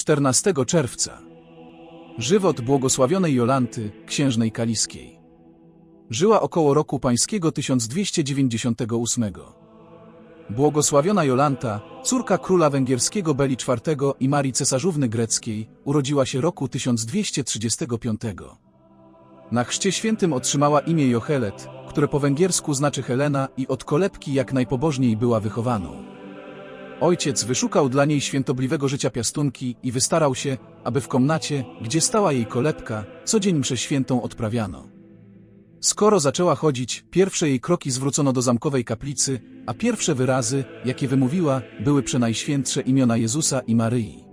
14 czerwca. Żywot błogosławionej Jolanty, księżnej kaliskiej. Żyła około roku pańskiego 1298. Błogosławiona Jolanta, córka króla węgierskiego Beli IV i Marii Cesarzówny Greckiej, urodziła się roku 1235. Na chrzcie świętym otrzymała imię Jochelet, które po węgiersku znaczy Helena i od kolebki jak najpobożniej była wychowaną. Ojciec wyszukał dla niej świętobliwego życia piastunki i wystarał się, aby w komnacie, gdzie stała jej kolebka, co dzień mszę świętą odprawiano. Skoro zaczęła chodzić, pierwsze jej kroki zwrócono do zamkowej kaplicy, a pierwsze wyrazy, jakie wymówiła, były przenajświętsze imiona Jezusa i Maryi.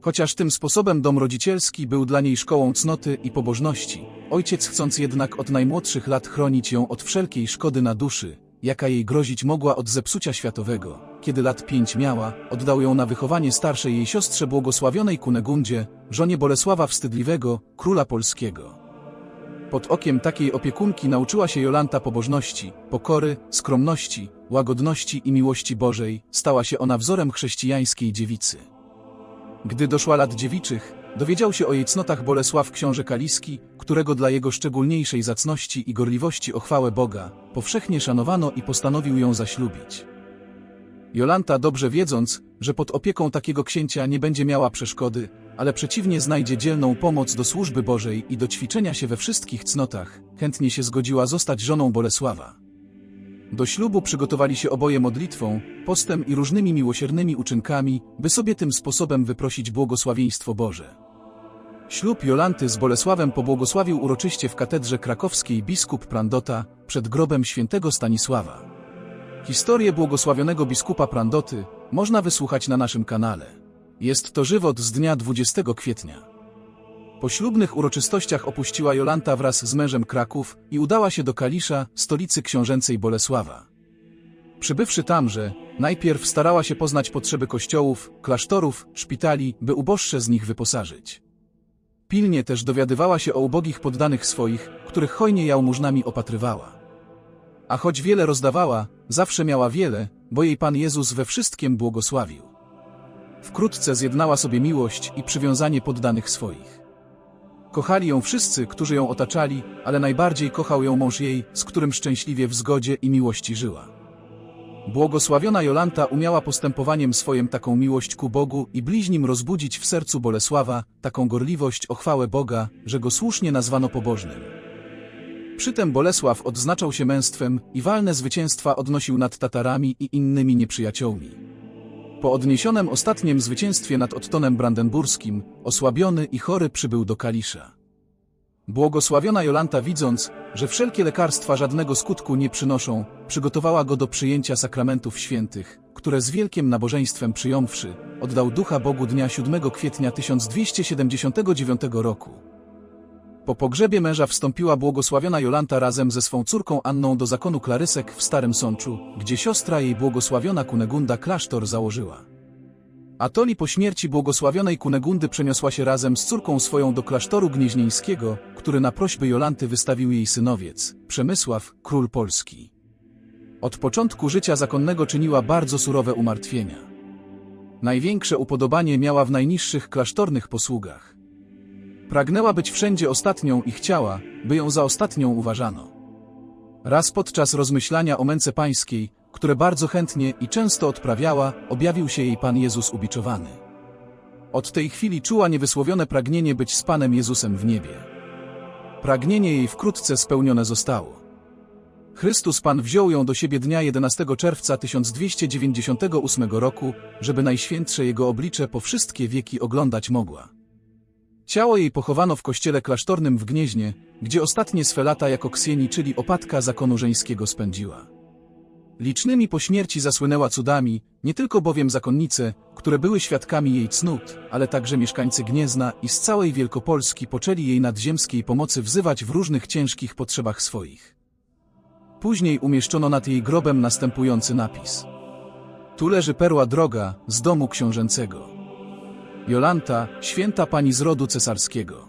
Chociaż tym sposobem dom rodzicielski był dla niej szkołą cnoty i pobożności, ojciec chcąc jednak od najmłodszych lat chronić ją od wszelkiej szkody na duszy, jaka jej grozić mogła od zepsucia światowego, kiedy lat pięć miała, oddał ją na wychowanie starszej jej siostrze błogosławionej Kunegundzie, żonie Bolesława Wstydliwego, króla polskiego. Pod okiem takiej opiekunki nauczyła się Jolanta pobożności, pokory, skromności, łagodności i miłości Bożej, stała się ona wzorem chrześcijańskiej dziewicy. Gdy doszła lat dziewiczych, dowiedział się o jej cnotach Bolesław książę Kaliski, którego dla jego szczególniejszej zacności i gorliwości o chwałę Boga, powszechnie szanowano i postanowił ją zaślubić. Jolanta dobrze wiedząc, że pod opieką takiego księcia nie będzie miała przeszkody, ale przeciwnie znajdzie dzielną pomoc do służby Bożej i do ćwiczenia się we wszystkich cnotach, chętnie się zgodziła zostać żoną Bolesława. Do ślubu przygotowali się oboje modlitwą, postem i różnymi miłosiernymi uczynkami, by sobie tym sposobem wyprosić błogosławieństwo Boże. Ślub Jolanty z Bolesławem pobłogosławił uroczyście w katedrze krakowskiej biskup Prandota przed grobem świętego Stanisława. Historię błogosławionego biskupa Prandoty można wysłuchać na naszym kanale. Jest to żywot z dnia 20 kwietnia. Po ślubnych uroczystościach opuściła Jolanta wraz z mężem Kraków i udała się do Kalisza, stolicy książęcej Bolesława. Przybywszy tamże, najpierw starała się poznać potrzeby kościołów, klasztorów, szpitali, by uboższe z nich wyposażyć. Pilnie też dowiadywała się o ubogich poddanych swoich, których hojnie jałmużnami opatrywała. A choć wiele rozdawała, zawsze miała wiele, bo jej Pan Jezus we wszystkim błogosławił. Wkrótce zjednała sobie miłość i przywiązanie poddanych swoich. Kochali ją wszyscy, którzy ją otaczali, ale najbardziej kochał ją mąż jej, z którym szczęśliwie w zgodzie i miłości żyła. Błogosławiona Jolanta umiała postępowaniem swoim taką miłość ku Bogu i bliźnim rozbudzić w sercu Bolesława, taką gorliwość o chwałę Boga, że go słusznie nazwano pobożnym. Przytem Bolesław odznaczał się męstwem i walne zwycięstwa odnosił nad Tatarami i innymi nieprzyjaciółmi. Po odniesionym ostatnim zwycięstwie nad Ottonem Brandenburskim, osłabiony i chory przybył do Kalisza. Błogosławiona Jolanta widząc, że wszelkie lekarstwa żadnego skutku nie przynoszą, przygotowała go do przyjęcia sakramentów świętych, które z wielkim nabożeństwem przyjąwszy, oddał ducha Bogu dnia 7 kwietnia 1279 roku. Po pogrzebie męża wstąpiła błogosławiona Jolanta razem ze swą córką Anną do zakonu Klarysek w Starym Sączu, gdzie siostra jej błogosławiona Kunegunda klasztor założyła. Atoli po śmierci błogosławionej Kunegundy przeniosła się razem z córką swoją do klasztoru gnieźnieńskiego, który na prośby Jolanty wystawił jej synowiec, Przemysław, król Polski. Od początku życia zakonnego czyniła bardzo surowe umartwienia. Największe upodobanie miała w najniższych klasztornych posługach. Pragnęła być wszędzie ostatnią i chciała, by ją za ostatnią uważano. Raz podczas rozmyślania o męce pańskiej, które bardzo chętnie i często odprawiała, objawił się jej Pan Jezus ubiczowany. Od tej chwili czuła niewysłowione pragnienie być z Panem Jezusem w niebie. Pragnienie jej wkrótce spełnione zostało. Chrystus Pan wziął ją do siebie dnia 11 czerwca 1298 roku, żeby Najświętsze Jego oblicze po wszystkie wieki oglądać mogła. Ciało jej pochowano w kościele klasztornym w Gnieźnie, gdzie ostatnie swe lata jako ksieni, czyli opatka zakonu żeńskiego spędziła. Licznymi po śmierci zasłynęła cudami, nie tylko bowiem zakonnice, które były świadkami jej cnót, ale także mieszkańcy Gniezna i z całej Wielkopolski poczęli jej nadziemskiej pomocy wzywać w różnych ciężkich potrzebach swoich. Później umieszczono nad jej grobem następujący napis. Tu leży perła droga z domu książęcego. Jolanta, święta pani z rodu cesarskiego.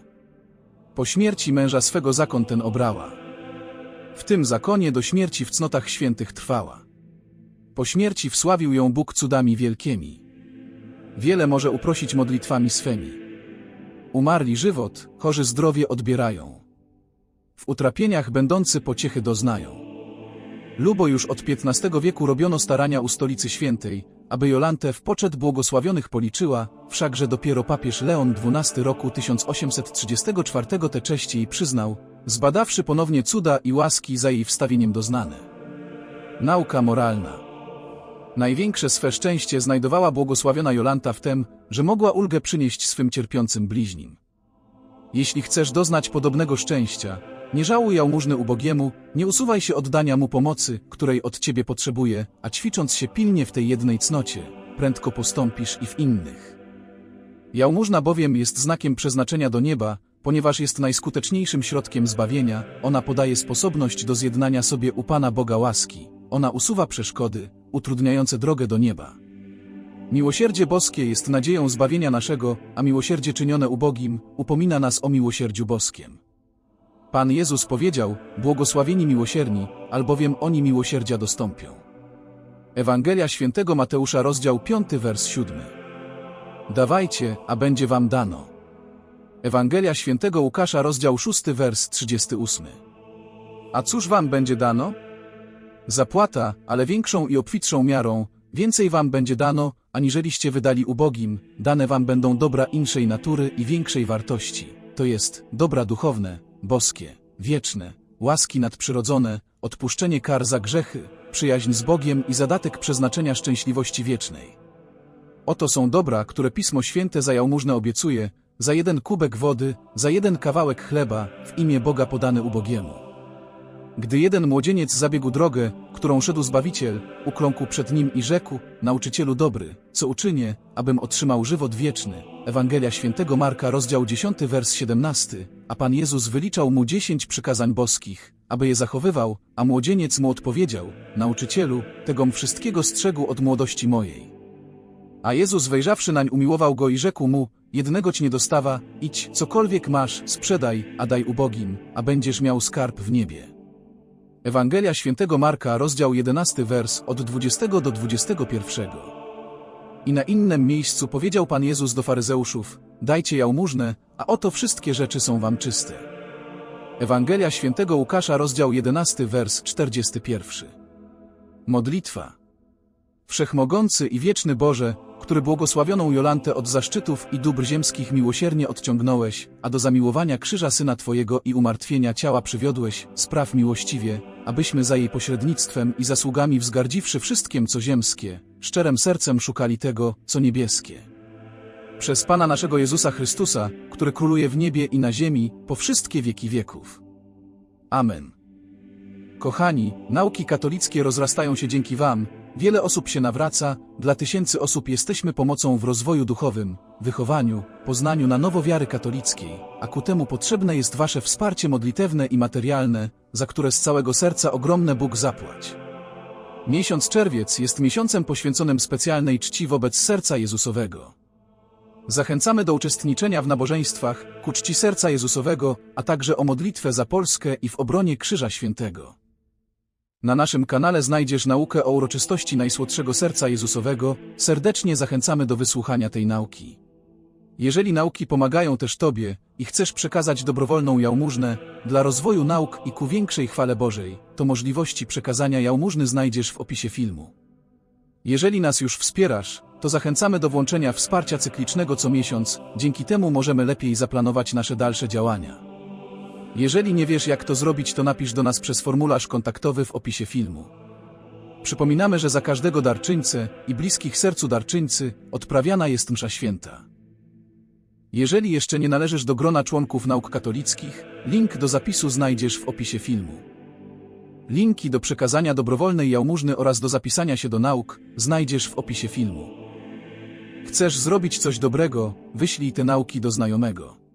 Po śmierci męża swego zakon ten obrała. W tym zakonie do śmierci w cnotach świętych trwała. Po śmierci wsławił ją Bóg cudami wielkimi. Wiele może uprosić modlitwami swymi. Umarli żywot, chorzy zdrowie odbierają. W utrapieniach będący pociechy doznają. Lubo już od XV wieku robiono starania u stolicy świętej, aby Jolantę w poczet błogosławionych policzyła, wszakże dopiero papież Leon XII roku 1834 te cześci jej przyznał, zbadawszy ponownie cuda i łaski za jej wstawieniem doznane. Nauka moralna Największe swe szczęście znajdowała błogosławiona Jolanta w tym, że mogła ulgę przynieść swym cierpiącym bliźnim. Jeśli chcesz doznać podobnego szczęścia, nie żałuj jałmużny ubogiemu, nie usuwaj się oddania mu pomocy, której od ciebie potrzebuje, a ćwicząc się pilnie w tej jednej cnocie, prędko postąpisz i w innych. Jałmużna bowiem jest znakiem przeznaczenia do nieba, ponieważ jest najskuteczniejszym środkiem zbawienia, ona podaje sposobność do zjednania sobie u Pana Boga łaski, ona usuwa przeszkody, utrudniające drogę do nieba. Miłosierdzie boskie jest nadzieją zbawienia naszego, a miłosierdzie czynione ubogim upomina nas o miłosierdziu boskiem. Pan Jezus powiedział, błogosławieni miłosierni, albowiem oni miłosierdzia dostąpią. Ewangelia świętego Mateusza rozdział 5 wers 7. Dawajcie, a będzie wam dano. Ewangelia świętego Łukasza rozdział 6 wers 38. A cóż wam będzie dano? Zapłata, ale większą i obfitszą miarą, więcej wam będzie dano, aniżeliście wydali ubogim, dane wam będą dobra inszej natury i większej wartości, to jest, dobra duchowne, boskie, wieczne, łaski nadprzyrodzone, odpuszczenie kar za grzechy, przyjaźń z Bogiem i zadatek przeznaczenia szczęśliwości wiecznej. Oto są dobra, które Pismo Święte za jałmużnę obiecuje, za jeden kubek wody, za jeden kawałek chleba, w imię Boga podany ubogiemu. Gdy jeden młodzieniec zabiegł drogę, którą szedł Zbawiciel, ukląkł przed nim i rzekł, nauczycielu dobry, co uczynię, abym otrzymał żywot wieczny. Ewangelia świętego Marka, rozdział 10, wers 17, a Pan Jezus wyliczał mu dziesięć przykazań boskich, aby je zachowywał, a młodzieniec mu odpowiedział, nauczycielu, tegom wszystkiego strzegł od młodości mojej. A Jezus wejrzawszy nań umiłował go i rzekł mu, jednego ci nie dostawa, idź, cokolwiek masz, sprzedaj, a daj ubogim, a będziesz miał skarb w niebie. Ewangelia świętego Marka, rozdział 11, wers od 20 do 21. I na innym miejscu powiedział Pan Jezus do faryzeuszów, dajcie jałmużnę, a oto wszystkie rzeczy są wam czyste. Ewangelia świętego Łukasza, rozdział 11, wers 41. Modlitwa. Wszechmogący i wieczny Boże, który błogosławioną Jolantę od zaszczytów i dóbr ziemskich miłosiernie odciągnąłeś, a do zamiłowania krzyża Syna Twojego i umartwienia ciała przywiodłeś, spraw miłościwie, abyśmy za jej pośrednictwem i zasługami wzgardziwszy wszystkim, co ziemskie, szczerem sercem szukali tego, co niebieskie. Przez Pana naszego Jezusa Chrystusa, który króluje w niebie i na ziemi, po wszystkie wieki wieków. Amen. Kochani, nauki katolickie rozrastają się dzięki Wam, wiele osób się nawraca, dla tysięcy osób jesteśmy pomocą w rozwoju duchowym, wychowaniu, poznaniu na nowo wiary katolickiej, a ku temu potrzebne jest Wasze wsparcie modlitewne i materialne, za które z całego serca ogromne Bóg zapłać. Miesiąc czerwiec jest miesiącem poświęconym specjalnej czci wobec serca Jezusowego. Zachęcamy do uczestniczenia w nabożeństwach, ku czci serca Jezusowego, a także o modlitwę za Polskę i w obronie Krzyża Świętego. Na naszym kanale znajdziesz naukę o uroczystości Najsłodszego Serca Jezusowego. Serdecznie zachęcamy do wysłuchania tej nauki. Jeżeli nauki pomagają też Tobie i chcesz przekazać dobrowolną jałmużnę dla rozwoju nauk i ku większej chwale Bożej, to możliwości przekazania jałmużny znajdziesz w opisie filmu. Jeżeli nas już wspierasz, to zachęcamy do włączenia wsparcia cyklicznego co miesiąc, dzięki temu możemy lepiej zaplanować nasze dalsze działania. Jeżeli nie wiesz jak to zrobić, to napisz do nas przez formularz kontaktowy w opisie filmu. Przypominamy, że za każdego darczyńcę i bliskich sercu darczyńcy odprawiana jest msza święta. Jeżeli jeszcze nie należysz do grona członków nauk katolickich, link do zapisu znajdziesz w opisie filmu. Linki do przekazania dobrowolnej jałmużny oraz do zapisania się do nauk znajdziesz w opisie filmu. Chcesz zrobić coś dobrego, wyślij te nauki do znajomego.